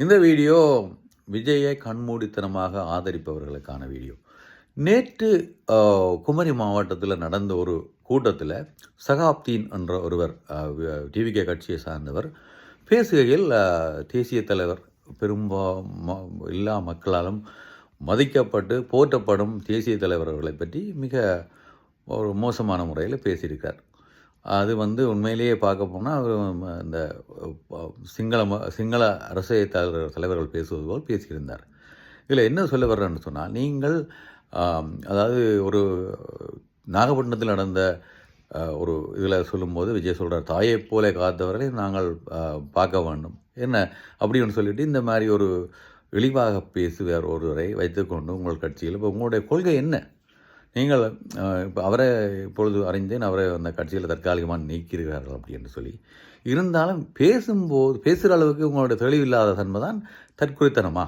இந்த வீடியோ விஜயை கண்மூடித்தனமாக ஆதரிப்பவர்களுக்கான வீடியோ. நேற்று குமரி மாவட்டத்தில் நடந்த ஒரு கூட்டத்தில் சகாப்தீன் என்ற ஒருவர் டிவிகே கட்சியை சார்ந்தவர் பேசுகையில் தேசிய தலைவர் பெரும்பா எல்லா மக்களாலும் மதிக்கப்பட்டு போற்றப்படும் தேசிய தலைவர்களை பற்றி மிக ஒரு மோசமான முறையில் பேசியிருக்கார். அது வந்து உண்மையிலேயே பார்க்க போனால் அவர் இந்த சிங்கள ம- சிங்கள அரசியல் தலைவர்கள் பேசுவது போல் பேசியிருந்தார். இதில் என்ன சொல்ல வர்றேன்னு சொன்னால் நீங்கள் அதாவது ஒரு நாகப்பட்டினத்தில் நடந்த ஒரு இதில் சொல்லும்போது விஜய் சொல்கிறார் தாயைப் போல காத்தவர்களை நாங்கள் பார்க்க வேண்டும். என்ன அப்படின்னு சொல்லிட்டு இந்த மாதிரி ஒரு இழிவாக பேசுவார் ஒருவரை வைத்துக்கொண்டு உங்கள் கட்சியில் இப்போ உங்களுடைய கொள்கை என்ன? நீங்கள் இப்போ அவரை இப்பொழுது அறிந்தேன் அவரை அந்த கட்சியில் தற்காலிகமாக நீக்கிறார்கள் அப்படின்னு சொல்லி. இருந்தாலும் பேசும்போது பேசுகிற அளவுக்கு உங்களுடைய தெளிவில்லாத தன்மை தான் தற்குறித்தனமா